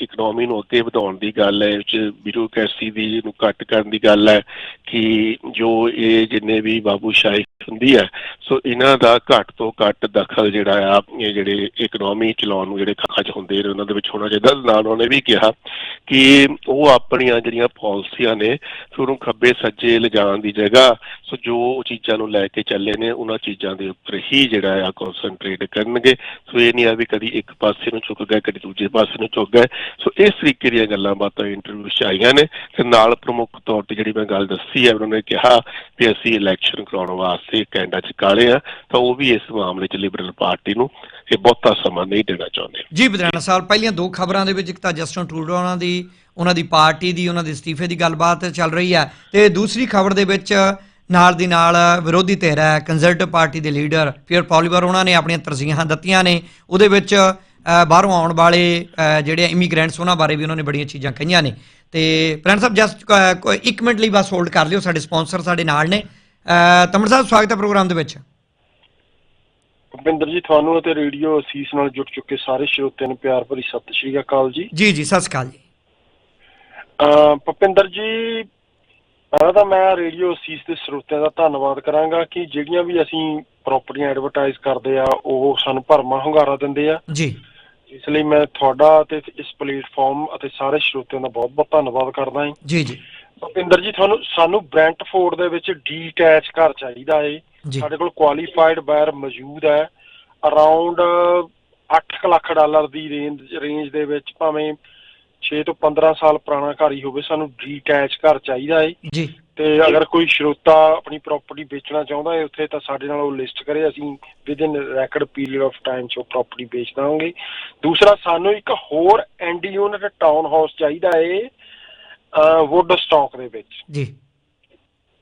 ਇਕਨੋਮੀ ਨੂੰ ਅੱਗੇ ਵਧਾਉਣ ਦੀ ਗੱਲ ਹੈ, ਇਹ ਬਿਊਰੋਕ੍ਰੇਸੀ ਦੀ ਨੂੰ ਘੱਟ ਕਰਨ ਦੀ ਗੱਲ ਹੈ ਕਿ ਜੋ ਇਹ ਜਿੰਨੇ ਵੀ ਬਾਬੂ ਤਾਨਾਸ਼ਾਹੀ ਹੁੰਦੀ ਹੈ। ਸੋ ਇਹਨਾਂ ਦਾ ਘੱਟ ਤੋਂ ਘੱਟ ਦਖਲ ਜਿਹੜਾ ਆ ਜਿਹੜੇ ਇਕਨੋਮੀ ਚਲਾਉਣ ਨੂੰ ਜਿਹੜੇ ਖਰਚ ਹੁੰਦੇ ਨੇ, ਉਹਨਾਂ ਦੇ ਵਿੱਚ ਹੋਣਾ ਚਾਹੀਦਾ। ਨਾਲ ਉਹਨੇ ਵੀ ਕਿਹਾ ਕਿ ਉਹ ਆਪਣੀਆਂ ਜਿਹੜੀਆਂ ਪਾਲਿਸੀਆਂ ਨੇ ਫਿਰ ਉਹਨੂੰ ਖੱਬੇ ਸੱਜੇ ਲਿਜਾਣ ਦੀ ਜਗ੍ਹਾ, ਸੋ ਜੋ ਚੀਜ਼ਾਂ ਨੂੰ ਲੈ ਕੇ ਚੱਲੇ ਨੇ, ਉਹਨਾਂ ਚੀਜ਼ਾਂ ਦੇ ਉੱਪਰ ਹੀ ਜਿਹੜਾ ਆ ਕਨਸੈਂਟਰੇਟ ਕਰਨਗੇ। ਸੋ ਇਹ ਨਹੀਂ ਆ ਵੀ ਕਦੀ ਇੱਕ ਪਾਸੇ ਨੂੰ ਝੁਕ ਗਏ ਕਦੀ ਦੂਜੇ ਪਾਸੇ ਨੂੰ ਝੁਕ ਗਏ ਸੋ ਇਸ ਤਰੀਕੇ ਦੀਆਂ ਗੱਲਾਂ ਬਾਤਾਂ ਇੰਟਰਵਿਊ 'ਚ ਆਈਆਂ ਨੇ, ਤੇ ਨਾਲ ਪ੍ਰਮੁੱਖ ਤੌਰ ਤੇ ਜਿਹੜੀ ਮੈਂ ਗੱਲ ਦੱਸੀ ਹੈ, ਉਹਨਾਂ ਨੇ ਕਿਹਾ ਵੀ ਅਸੀਂ ਇਲੈਕਸ਼ਨ ਕਰਾਉਣ ਵਾਸਤੇ ਕੈਨੇਡਾ 'ਚ ਕਾਲੇ ਆ, ਤਾਂ ਉਹ ਵੀ ਇਸ ਮਾਮਲੇ 'ਚ ਲਿਬਰਲ ਪਾਰਟੀ ਨੂੰ ਇਹ ਬਹੁਤਾ ਸਮਾਂ ਨਹੀਂ ਦੇਣਾ ਚਾਹੁੰਦੇ। ਜੀ, ਬਦਰਾਣਾ ਸਾਹਿਬ, ਪਹਿਲੀਆਂ ਦੋ ਖਬਰਾਂ ਦੇ ਵਿੱਚ ਇੱਕ ਤਾਂ ਜਸਟਨ ਟਰੂਡੋ ਉਹਨਾਂ ਦੀ ਉਹਨਾਂ ਦੀ ਪਾਰਟੀ ਦੀ, ਉਹਨਾਂ ਦੇ ਅਸਤੀਫੇ ਦੀ ਗੱਲਬਾਤ ਚੱਲ ਰਹੀ ਹੈ ਤੇ ਦੂਸਰੀ ਖਬਰ ਦੇ ਵਿੱਚ ਨਾਲ ਦੀ ਨਾਲ ਵਿਰੋਧੀ ਧਿਰ ਹੈ ਕੰਜ਼ਰਵੇਟਿਵ ਪਾਰਟੀ ਦੇ ਲੀਡਰ ਪੀਅਰ ਪੋਲੀਵਰ ਉਹਨਾਂ ਨੇ ਆਪਣੀਆਂ ਤਰਜੀਹਾਂ ਦਿੱਤੀਆਂ ਨੇ। ਉਹਦੇ ਵਿੱਚ ਬਾਹਰੋਂ ਆਉਣ ਵਾਲੇ ਜਿਹੜੇ ਇਮੀਗ੍ਰੈਂਟਸ ਉਹਨਾਂ ਬਾਰੇ ਵੀ ਉਹਨਾਂ ਨੇ ਬੜੀਆਂ ਚੀਜ਼ਾਂ ਕਹੀਆਂ ਨੇ। ਤੇ ਪ੍ਰੈਣ ਸਾਹਿਬ ਜਸਟ ਇੱਕ ਮਿੰਟ ਲਈ ਬਸ ਹੋਲਡ ਕਰ ਲਿਓ, ਸਾਡੇ ਸਪਾਂਸਰ ਸਾਡੇ ਨਾਲ ਨੇ। ਅ, ਤਮਰ ਸਾਹਿਬ ਸਵਾਗਤ ਹੈ ਪ੍ਰੋਗਰਾਮ ਦੇ ਵਿੱਚ। ਭੁਪਿੰਦਰ ਜੀ ਤੁਹਾਨੂੰ ਅਤੇ ਰੇਡੀਓ ਅਸੀਸ ਨਾਲ ਜੁੜ ਚੁੱਕੇ ਸਾਰੇ ਸਰੋਤਿਆਂ ਨੂੰ ਪਿਆਰ ਭਰੀ ਸਤਿ ਸ਼੍ਰੀ ਅਕਾਲ ਜੀ। ਜੀ ਜੀ ਸਤਿ ਸ਼੍ਰੀ ਅਕਾਲ ਜੀ। ਭੁਪਿੰਦਰ ਜੀ ਪਹਿਲਾਂ ਤਾਂ ਮੈਂ ਰੇਡੀਓ ਅਸੀਸ ਦੇ ਸਰੋਤਿਆਂ ਦਾ ਧੰਨਵਾਦ ਕਰਾਂਗਾ ਕਿ ਜਿਹੜੀਆਂ ਵੀ ਅਸੀਂ ਪ੍ਰਾਪਰਟੀਆਂ ਐਡਵਰਟਾਈਜ਼ ਕਰਦੇ ਆ ਉਹ ਸਾਨੂੰ ਭਰਮਾ ਹੁੰਗਾਰਾ ਦਿੰਦੇ ਆ। ਜੀ। ਇਸ ਲਈ ਮੈਂ ਤੁਹਾਡਾ ਤੇ ਇਸ ਪਲੇਟਫਾਰਮ ਅਤੇ ਸਾਰੇ ਸਰੋਤਿਆਂ ਦਾ ਬਹੁਤ-ਬਹੁਤ ਧੰਨਵਾਦ ਕਰਦਾ ਹਾਂ ਜੀ ਜੀ। ਭੁਪਿੰਦਰ ਜੀ ਤੁਹਾਨੂੰ ਸਾਨੂੰ ਬ੍ਰੈਂਟਫੋਰਡ ਦੇ ਵਿੱਚ ਡੀਟੈਚ ਘਰ ਚਾਹੀਦਾ ਏ। ਜੀ। ਸਾਡੇ ਕੋਲ ਕੁਆਲੀਫਾਈਡ ਬਾਇਰ ਮੌਜੂਦ ਹੈ। ਅਰਾਊਂਡ 8 ਲੱਖ ਡਾਲਰ ਦੀ ਰੇਂਜ ਰੇਂਜ ਦੇ ਵਿੱਚ ਭਾਵੇਂ 6 ਤੋਂ 15 ਸਾਲ ਪੁਰਾਣਾ ਘਰ ਹੀ ਹੋਵੇ ਸਾਨੂੰ ਡੀਟੈਚ ਘਰ ਚਾਹੀਦਾ ਹੈ ਜੀ। ਤੇ ਅਗਰ ਕੋਈ ਸ਼ਰੋਤਾ ਆਪਣੀ ਪ੍ਰਾਪਰਟੀ ਵੇਚਣਾ ਚਾਹੁੰਦਾ ਹੈ ਉੱਥੇ ਤਾਂ ਸਾਡੇ ਨਾਲ ਉਹ ਲਿਸਟ ਕਰੇ। ਅਸੀਂ within record period of time 'ਚ ਉਹ ਪ੍ਰਾਪਰਟੀ ਵੇਚ ਦਾਂਗੇ। ਦੂਸਰਾ ਸਾਨੂੰ ਇੱਕ ਹੋਰ ਐਂਡੀ ਯੂਨਿਟ ਟਾਊਨ ਹਾਊਸ ਚਾਹੀਦਾ ਹੈ ਵੁੱਡ ਸਟਾਕ ਦੇ ਵਿੱਚ। ਜੀ।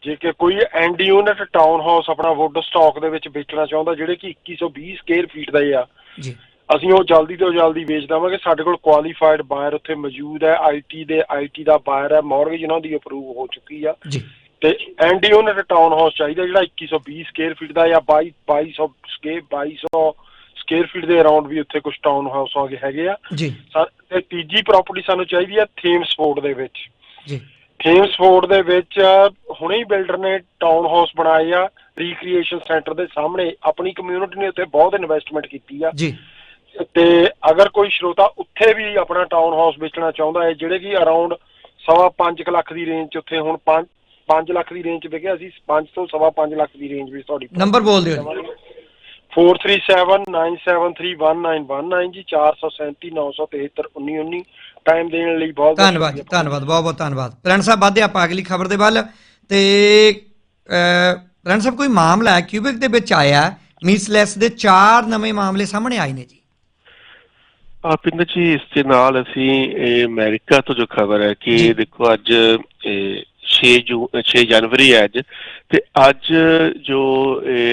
ਜੇ ਕਿ ਕੋਈ ਐਂਡ ਯੂਨਿਟ ਟਾਊਨ ਹਾਊਸ ਆਪਣਾ ਵੁੱਡ ਸਟਾਕ ਦੇ ਵਿੱਚ ਵੇਚਣਾ ਚਾਹੁੰਦਾ ਜਿਹੜੇ ਕਿ 2120 ਸਕੁਅਰ ਫੀਟ ਦਾ ਹੀ ਆ ਜੀ। ਅਸੀਂ ਉਹ ਜਲਦੀ ਤੋਂ ਜਲਦੀ ਵੇਚ ਦੇਵਾਂਗੇ। ਸਾਡੇ ਕੋਲ ਕੁਆਲੀਫਾਈਡ ਬਾਇਰ ਉੱਥੇ ਮੌਜੂਦ ਹੈ। ਆਈਟੀ ਦੇ ਆਈਟੀ ਦਾ ਬਾਇਰ ਹੈ। ਮਾਰਗੇਜ ਉਹਨਾਂ ਦੀ ਅਪਰੂਵ ਹੋ ਚੁੱਕੀ ਆ। ਜੀ। ਤੇ ਐਂਡ ਯੂਨਿਟ ਟਾਊਨ ਹਾਊਸ ਚਾਹੀਦਾ ਜਿਹੜਾ 2120 ਸਕੁਅਰ ਫੀਟ ਦਾ ਜਾਂ 22 2200 ਸਕੁਅਰ 2200 ਸਕੁਅਰ ਫੀਟ ਦੇ ਅਰਾਊਂਡ ਵੀ ਉੱਥੇ ਕੁਝ ਟਾਊਨ ਹਾਊਸ ਆ ਹੈਗੇ ਆ। ਜੀ। ਤੇ ਤੀਜੀ ਪ੍ਰਾਪਰਟੀ ਸਾਨੂੰ ਚਾਹੀਦੀ ਹੈ ਥੇਮਸਫੋਰਡ ਦੇ ਵਿੱਚ। ਜੀ। ਥੇਮਸਫੋਰਡ ਦੇ ਵਿੱਚ ਹੁਣੇ ਹੀ ਬਿਲਡਰ ਨੇ ਟਾਊਨ ਹਾਊਸ ਬਣਾਏ ਆ ਰੀਕ੍ਰੀਏਸ਼ਨ ਸੈਂਟਰ ਦੇ ਸਾਹਮਣੇ ਆਪਣੀ ਕਮਿਊਨਿਟੀ ਨੇ ਉੱਥੇ ਬਹੁਤ ਇਨਵੈਸਟਮੈਂਟ ਕੀਤੀ ਆ। ਜੀ। ਤੇ ਅਗਰ ਕੋਈ ਸ਼ਰੋਤਾ ਉੱਥੇ ਵੀ ਆਪਣਾ ਟਾਊਨ ਹਾਊਸ ਵੇਚਣਾ ਚਾਹੁੰਦਾ ਹੈ ਜਿਹੜੇ ਕਿ ਅਰਾਊਂਡ ਸਵਾ ਪੰਜ ਕੁ ਲੱਖ ਦੀ ਰੇਂਜ 'ਚ ਉੱਥੇ ਹੁਣ 5 5 ਲੱਖ ਦੀ ਰੇਂਜ 'ਚ ਵਿਕਿਆ ਅਸੀਂ 5 ਤੋਂ ਸਵਾ ਪੰਜ ਲੱਖ ਦੀ ਰੇਂਜ ਵਿੱਚ ਤੁਹਾਡੀ ਨੰਬਰ ਬੋਲ ਦਿਓ ਜੀ। 4379731919 ਜੀ 4739731919 ਟਾਈਮ ਦੇਣ ਲਈ ਬਹੁਤ ਬਹੁਤ ਧੰਨਵਾਦ ਜੀ, ਧੰਨਵਾਦ ਬਹੁਤ ਬਹੁਤ ਧੰਨਵਾਦ। ਪ੍ਰਣ ਸਾਹਿਬ ਵਾਧੇ ਆਪਾਂ ਅਗਲੀ ਖਬਰ ਦੇ ਵੱਲ। ਤੇ ਪ੍ਰਣ ਸਾਹਿਬ ਕੋਈ ਮਾਮਲਾ ਹੈ? ਕਿਊਬਿਕ ਦੇ ਵਿੱਚ ਆਇਆ ਮੀਸਲੈਸ ਦੇ ਚਾਰ ਨਵੇਂ ਮਾਮਲੇ ਸਾਹਮਣੇ ਆਏ ਨੇ ਜੀ। ਆ ਪਿੰਡ ਜੀ ਇਸ ਦੇ ਨਾਲ ਅਸੀਂ ਅਮਰੀਕਾ ਤੋਂ ਜੋ ਖਬਰ ਹੈ। ਕਿ ਦੇਖੋ ਅੱਜ ਇਹ 6 ਜੂ 6 ਜਨਵਰੀ ਹੈ ਅੱਜ। ਤੇ ਅੱਜ ਜੋ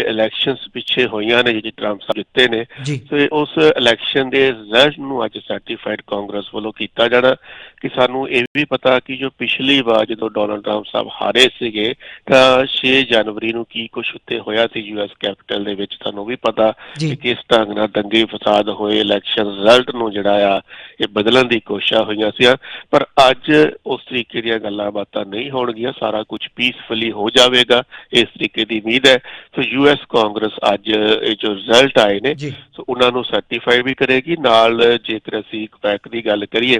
ਇਲੈਕਸ਼ਨਸ ਪਿੱਛੇ ਹੋਈਆਂ ਨੇ ਜਿਹੜੇ ਟਰੰਪ ਸਾਹਿਬ ਜਿੱਤੇ ਨੇ ਤੇ ਉਸ ਇਲੈਕਸ਼ਨ ਦੇ ਰਿਜ਼ਲਟ ਨੂੰ ਅੱਜ ਸਰਟੀਫਾਈਡ ਕਾਂਗਰਸ ਵੱਲੋਂ ਕੀਤਾ ਜਾਣਾ। ਕਿ ਸਾਨੂੰ ਇਹ ਵੀ ਪਤਾ ਕਿ ਜੋ ਪਿਛਲੀ ਵਾਰ ਜਦੋਂ ਡੋਨਲਡ ਟਰੰਪ ਸਾਹਿਬ ਹਾਰੇ ਸੀਗੇ ਤਾਂ 6 ਜਨਵਰੀ ਨੂੰ ਕੀ ਕੁਝ ਉੱਤੇ ਹੋਇਆ ਸੀ ਯੂਐਸ ਕੈਪੀਟਲ ਦੇ ਵਿੱਚ ਤੁਹਾਨੂੰ ਵੀ ਪਤਾ ਕਿ ਕਿਸ ਢੰਗ ਨਾਲ ਦੰਗੇ ਫਸਾਦ ਹੋਏ ਇਲੈਕਸ਼ਨ ਰਿਜ਼ਲਟ ਨੂੰ ਜਿਹੜਾ ਆ ਇਹ ਬਦਲਣ ਦੀ ਕੋਸ਼ਿਸ਼ਾਂ ਹੋਈਆਂ ਸੀ ਪਰ ਅੱਜ ਉਸ ਤਰੀਕੇ ਦੀਆਂ ਗੱਲਾਂ ਬਾਤਾਂ ਨਹੀਂ ਹੋਣਗੀਆਂ ਸਾਰਾ ਕੁਝ ਪੀਸਫੁਲੀ ਹੋ ਜਾਵੇਗਾ। ਇਸ ਤਰੀਕੇ ਦੀ ਉਮੀਦ ਹੈ। ਸੋ ਯੂਐਸ ਕਾਂਗਰਸ ਅੱਜ ਇਹ ਜੋ ਰਿਜ਼ਲਟ ਆਏ ਨੇ ਸੋ ਉਹਨਾਂ ਨੂੰ ਸਰਟੀਫਾਈ ਵੀ ਕਰੇਗੀ। ਨਾਲ ਜੇਕਰ ਅਸੀਂ ਕੁਬੈਕ ਦੀ ਗੱਲ ਕਰੀਏ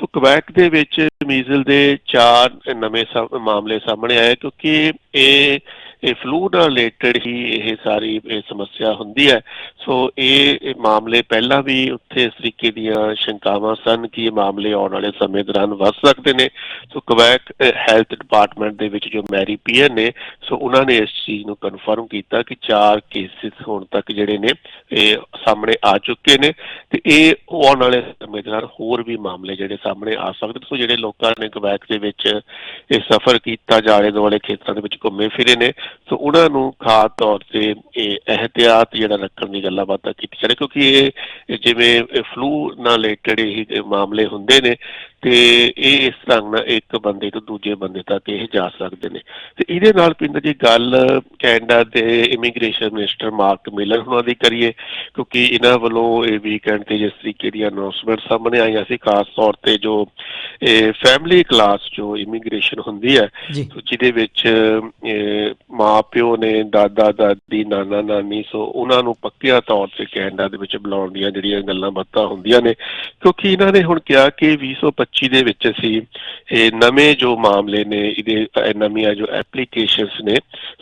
ਸੋ ਕੁਬੈਕ ਦੇ ਵਿੱਚ ਮੀਜ਼ਲ ਦੇ ਚਾਰ ਨਵੇਂ ਮਾਮਲੇ ਸਾਹਮਣੇ ਆਏ ਕਿਉਂਕਿ ਇਹ ਇਹ ਫਲੂ ਨਾਲ ਰਿਲੇਟਡ ਹੀ ਇਹ ਸਾਰੀ ਇਹ ਸਮੱਸਿਆ ਹੁੰਦੀ ਹੈ। ਸੋ ਇਹ ਮਾਮਲੇ ਪਹਿਲਾਂ ਵੀ ਉੱਥੇ ਇਸ ਤਰੀਕੇ ਦੀਆਂ ਸ਼ੰਕਾਵਾਂ ਸਨ ਕਿ ਇਹ ਮਾਮਲੇ ਆਉਣ ਵਾਲੇ ਸਮੇਂ ਦੌਰਾਨ ਵੱਧ ਸਕਦੇ ਨੇ। ਸੋ ਕੁਬੈਕ ਹੈਲਥ ਡਿਪਾਰਟਮੈਂਟ ਦੇ ਵਿੱਚ ਜੋ ਮੈਰੀ ਪੀਅਰ ਨੇ ਸੋ ਉਹਨਾਂ ਨੇ ਇਸ ਚੀਜ਼ ਨੂੰ ਕਨਫਰਮ ਕੀਤਾ ਕਿ ਚਾਰ ਕੇਸਿਸ ਹੁਣ ਤੱਕ ਜਿਹੜੇ ਨੇ, ਇਹ ਸਾਹਮਣੇ ਆ ਚੁੱਕੇ ਨੇ। ਤੇ ਇਹ ਆਉਣ ਵਾਲੇ ਸਮੇਂ ਦੌਰਾਨ ਹੋਰ ਵੀ ਮਾਮਲੇ ਜਿਹੜੇ ਸਾਹਮਣੇ ਆ ਸਕਦੇ ਸੋ ਜਿਹੜੇ ਲੋਕਾਂ ਨੇ ਕੁਬੈਕ ਦੇ ਵਿੱਚ ਇਹ ਸਫ਼ਰ ਕੀਤਾ ਜਾਲੇ ਦੁਆਲੇ ਖੇਤਰਾਂ ਦੇ ਵਿੱਚ ਘੁੰਮੇ ਫਿਰੇ ਨੇ ਸੋ ਉਹਨਾਂ ਨੂੰ ਖਾਸ ਤੌਰ ਤੇ ਇਹ ਅਹਤਿਆਤ ਜਿਹੜਾ ਰੱਖਣ ਦੀ ਗੱਲਾਂ ਬਾਤਾਂ ਕੀਤੀ ਜਾਵੇ ਕਿਉਂਕਿ ਇਹ ਜਿਵੇਂ ਫਲੂ ਨਾਲ ਰਿਲੇਟਡ ਹੀ ਇਹ ਮਾਮਲੇ ਹੁੰਦੇ ਨੇ ਤੇ ਇਹ ਇਸ ਤਰ੍ਹਾਂ ਨਾਲ ਇੱਕ ਬੰਦੇ ਤੋਂ ਦੂਜੇ ਬੰਦੇ ਤੱਕ ਇਹ ਜਾ ਸਕਦੇ ਨੇ। ਤੇ ਇਹਦੇ ਨਾਲ ਪਿੰਡ ਦੀ ਗੱਲ ਕੈਨੇਡਾ ਦੇ ਇਮੀਗ੍ਰੇਸ਼ਨ ਮਿਨਿਸਟਰ ਮਾਰਕ ਮਿਲਰ ਉਹਨਾਂ ਦੀ ਕਰੀਏ ਕਿਉਂਕਿ ਇਹਨਾਂ ਵੱਲੋਂ ਇਹ ਵੀਕਐਂਡ ਤੇ ਜਿਸ ਤਰੀਕੇ ਦੀਆਂ ਅਨਾਉਂਸਮੈਂਟ ਸਾਹਮਣੇ ਆਈਆਂ ਸੀ ਖਾਸ ਤੌਰ ਤੇ ਜੋ ਇਹ ਫੈਮਿਲੀ ਕਲਾਸ ਜੋ ਇਮੀਗ੍ਰੇਸ਼ਨ ਹੁੰਦੀ ਹੈ ਜਿਹਦੇ ਵਿੱਚ ਇਹ, ਮਾਂ ਪਿਓ ਨੇ ਦਾਦਾ ਦਾਦੀ ਨਾਨਾ ਨਾਨੀ ਸੋ ਉਹਨਾਂ ਨੂੰ ਪੱਕਿਆ ਤੌਰ ਤੇ ਕੈਨੇਡਾ ਦੇ ਵਿੱਚ ਬੁਲਾਉਣ ਦੀਆਂ ਜਿਹੜੀਆਂ ਗੱਲਾਂ ਬਾਤਾਂ ਹੁੰਦੀਆਂ ਨੇ ਕਿਉਂਕਿ ਇਹਨਾਂ ਨੇ ਹੁਣ ਕਿਹਾ ਕਿ 2025 ਦੇ ਵਿੱਚ ਅਸੀਂ ਇਹ ਨਵੇਂ ਜੋ ਮਾਮਲੇ ਨੇ ਇਹਦੇ ਇਹ ਨਵੀਆਂ ਜੋ ਐਪਲੀਕੇਸ਼ਨਸ ਨੇ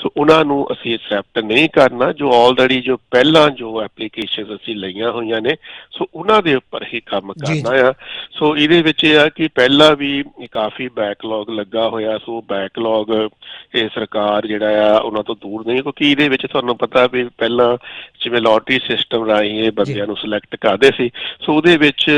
ਸੋ ਉਹਨਾਂ ਨੂੰ ਅਸੀਂ ਐਕਸੈਪਟ ਨਹੀਂ ਕਰਨਾ ਜੋ ਆਲਰੇਡੀ ਜੋ ਪਹਿਲਾਂ ਜੋ ਐਪਲੀਕੇਸ਼ਨਸ ਅਸੀਂ ਲਈਆਂ ਹੋਈਆਂ ਨੇ ਸੋ ਉਹਨਾਂ ਦੇ ਉੱਪਰ ਹੀ ਕੰਮ। ਕਰਨਾ ਆ ਸੋ ਇਹਦੇ ਵਿੱਚ ਇਹ ਆ ਕਿ ਪਹਿਲਾਂ ਵੀ ਕਾਫੀ ਬੈਕਲੌਗ ਲੱਗਾ ਹੋਇਆ ਸੋ ਬੈਕਲੌਗ ਇਹ ਸਰਕਾਰ ਜਿਹੜਾ ਆ ਉਹਨਾਂ ਤੋਂ ਦੂਰ ਨਹੀਂ ਕਿਉਂਕਿ ਇਹਦੇ ਵਿੱਚ ਤੁਹਾਨੂੰ ਪਤਾ ਵੀ ਪਹਿਲਾਂ ਜਿਵੇਂ ਲੋਟਰੀ ਸਿਸਟਮ ਰਾਹੀਂ ਇਹ ਬੰਦਿਆਂ ਨੂੰ ਸਿਲੈਕਟ ਕਰਦੇ ਸੀ ਸੋ ਉਹਦੇ ਵਿੱਚ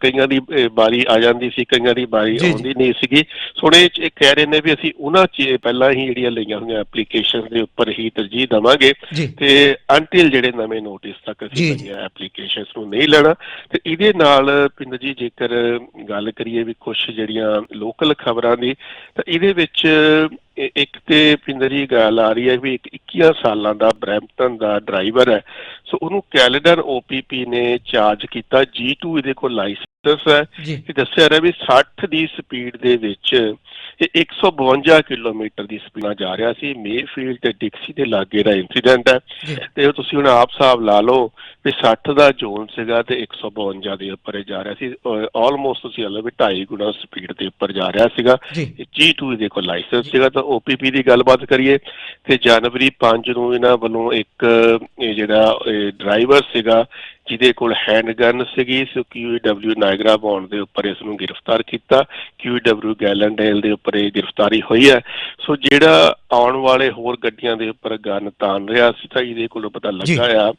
ਕਈਆਂ ਦੀ ਬਾਰੀ ਆ ਜਾਂਦੀ ਸੀ ਕਈਆਂ ਦੀ ਬਾਰੀ। ਆਉਂਦੀ ਨਹੀਂ ਸੀਗੀ ਸੋ ਹੁਣ ਇਹ 'ਚ ਇਹ ਕਹਿ ਰਹੇ ਨੇ ਵੀ ਅਸੀਂ ਉਹਨਾਂ ਚ ਪਹਿਲਾਂ ਹੀ ਜਿਹੜੀਆਂ ਲਈਆਂ ਹੋਈਆਂ ਐਪਲੀਕੇਸ਼ਨਸ ਦੇ ਉੱਪਰ ਹੀ ਤਰਜੀਹ ਦਵਾਂਗੇ ਤੇ ਅੰਟਿਲ ਜਿਹੜੇ ਨਵੇਂ ਨੋਟਿਸ ਤੱਕ ਅਸੀਂ ਜੀ। ਪਈਆਂ ਐਪਲੀਕੇਸ਼ਨਸ ਨੂੰ ਨਹੀਂ ਲੈਣਾ ਤੇ ਇਹਦੇ ਨਾਲ ਪਿੰਡ ਜੀ ਜੇਕਰ ਗੱਲ ਕਰੀਏ ਵੀ ਕੁਝ ਜਿਹੜੀਆਂ ਲੋਕਲ ਖਬਰਾਂ ਦੀ ਤਾਂ ਇਹਦੇ ਵਿੱਚ ਇੱਕ ਤੇ ਪਿੰਦਰ ਗੱਲ ਆ ਰਹੀ ਹੈ ਵੀ ਇੱਕ 21 ਸਾਲਾਂ ਦਾ ਬਰੈਂਪਟਨ ਦਾ ਡਰਾਈਵਰ ਹੈ। ਸੋ ਉਹਨੂੰ ਕੈਲੇਡਨ OPP ਨੇ ਚਾਰਜ ਕੀਤਾ। G2 ਇਹਦੇ ਕੋਲ ਲਾਇਸੈਂਸ ਹੈ। ਇਹ ਦੱਸਿਆ ਰਿਹਾ ਵੀ 60 ਦੀ ਸਪੀਡ ਦੇ ਵਿੱਚ ਇਹ 152 ਕਿਲੋਮੀਟਰ ਦੀ ਸਪੀਡ ਨਾਲ ਜਾ ਰਿਹਾ ਸੀ। ਮੇਫੀਲਡ ਤੇ ਡਿਕਸੀ ਦੇ ਲਾਗੇ ਦਾ ਇਨਸੀਡੈਂਟ ਹੈ। ਤੇ ਉਹ ਤੁਸੀਂ ਹੁਣ ਆਪ ਹਿਸਾਬ ਲਾ ਲਓ ਵੀ 60 ਦਾ ਜ਼ੋਨ ਸੀਗਾ ਤੇ 152 ਦੇ ਉੱਪਰ ਜਾ ਰਿਹਾ ਸੀ। ਆਲਮੋਸਟ ਤੁਸੀਂ ਲਾ ਲਓ ਵੀ 2.5 ਗੁਣਾ ਸਪੀਡ ਦੇ ਉੱਪਰ ਜਾ ਰਿਹਾ ਸੀਗਾ। ਜੀ। G2 ਦੇ ਕੋਲ ਲਾਇਸੈਂਸ ਸੀਗਾ ਤਾਂ OPP ਦੀ ਗੱਲਬਾਤ ਕਰੀਏ ਤੇ ਜਨਵਰੀ 5 ਨੂੰ ਇਹਨਾਂ ਵੱਲੋਂ ਇੱਕ, ਇਹ ਜਿਹੜਾ ਡਰਾਈਵਰ ਸੀਗਾ ਜਿਹਦੇ ਕੋਲ ਹੈਂਡਗਨ ਸੀਗੀ ਸੋ QW ਨਾਇਗਰਾ ਬੌਂਡ ਦੇ ਉੱਪਰ ਇਸ ਨੂੰ ਗ੍ਰਿਫਤਾਰ ਕੀਤਾ QW ਗੈਲਨਡੇਲ ਦੇ ਉੱਪਰ ਇਹ ਗ੍ਰਿਫਤਾਰੀ ਹੋਈ ਹੈ ਸੋ ਜਿਹੜਾ ਆਉਣ ਵਾਲੇ ਹੋਰ ਗੱਡੀਆਂ ਦੇ ਉੱਪਰ ਗਨ ਤਾਨ ਰਿਹਾ ਸੀ ਤਾਂ ਇਹਦੇ ਕੋਲੋਂ ਪਤਾ। ਲੱਗਾ ਆ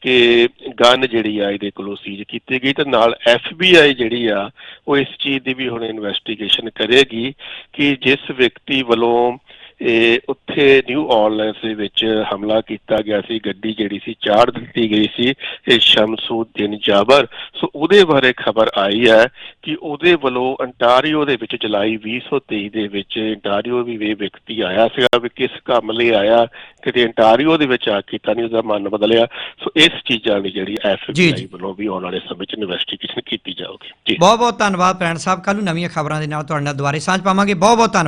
ਕਿ ਗਨ ਜਿਹੜੀ ਆ ਇਹਦੇ ਕੋਲੋਂ ਸੀਜ਼ ਕੀਤੀ ਗਈ ਤੇ ਨਾਲ FBI ਜਿਹੜੀ ਆ ਉਹ ਇਸ ਚੀਜ਼ ਦੀ ਵੀ ਹੁਣ ਇਨਵੈਸਟੀਗੇਸ਼ਨ ਕਰੇਗੀ ਕਿ ਜਿਸ ਵਿਅਕਤੀ ਵੱਲੋਂ ਇਹ ਉੱਥੇ ਨਿਊ ਆਰਲੀਨਸ ਦੇ ਵਿੱਚ ਹਮਲਾ ਕੀਤਾ ਗਿਆ ਸੀ। ਗੱਡੀ ਜਿਹੜੀ ਸੀ ਚਾੜ ਦਿੱਤੀ ਗਈ ਸੀ। ਇਹ ਸ਼ਮਸੂਦੀਨ ਜਾਬਰ। ਸੋ ਉਹਦੇ ਬਾਰੇ ਖਬਰ ਆਈ ਹੈ ਕਿ ਉਹਦੇ ਵੱਲੋਂ ਅੰਟਾਰੀਓ ਦੇ ਵਿੱਚ ਜੁਲਾਈ 2023 ਦੇ ਵਿੱਚ ਅੰਟਾਰੀਓ ਵੀ ਇਹ ਵਿਅਕਤੀ ਆਇਆ ਸੀਗਾ ਵੀ ਕਿਸ ਕੰਮ ਲਈ ਆਇਆ। ਕਿਤੇ ਅੰਟਾਰੀਓ ਦੇ ਵਿੱਚ ਆ ਕੇ ਤਾਂ ਨਹੀਂ ਉਹਦਾ ਮਨ ਬਦਲਿਆ। ਸੋ ਇਸ ਚੀਜ਼ਾਂ ਦੀ ਜਿਹੜੀ ਜੀ। ਵੱਲੋਂ ਵੀ ਆਉਣ ਵਾਲੇ ਸਮੇਂ 'ਚ ਇਨਵੈਸਟੀਗੇਸ਼ਨ ਕੀਤੀ ਜਾਊਗੀ। ਜੀ। ਬਹੁਤ ਬਹੁਤ ਧੰਨਵਾਦ ਭੈਣ ਸਾਹਿਬ। ਕੱਲ ਨੂੰ ਨਵੀਆਂ ਖਬਰਾਂ ਦੇ ਨਾਲ ਤੁਹਾਡੇ ਨਾਲ ਦੁਬਾਰੇ ਸਾਂਝ ਪਾਵਾਂਗੇ। ਬਹੁਤ ਬਹੁਤ ਧੰਨਵਾਦ।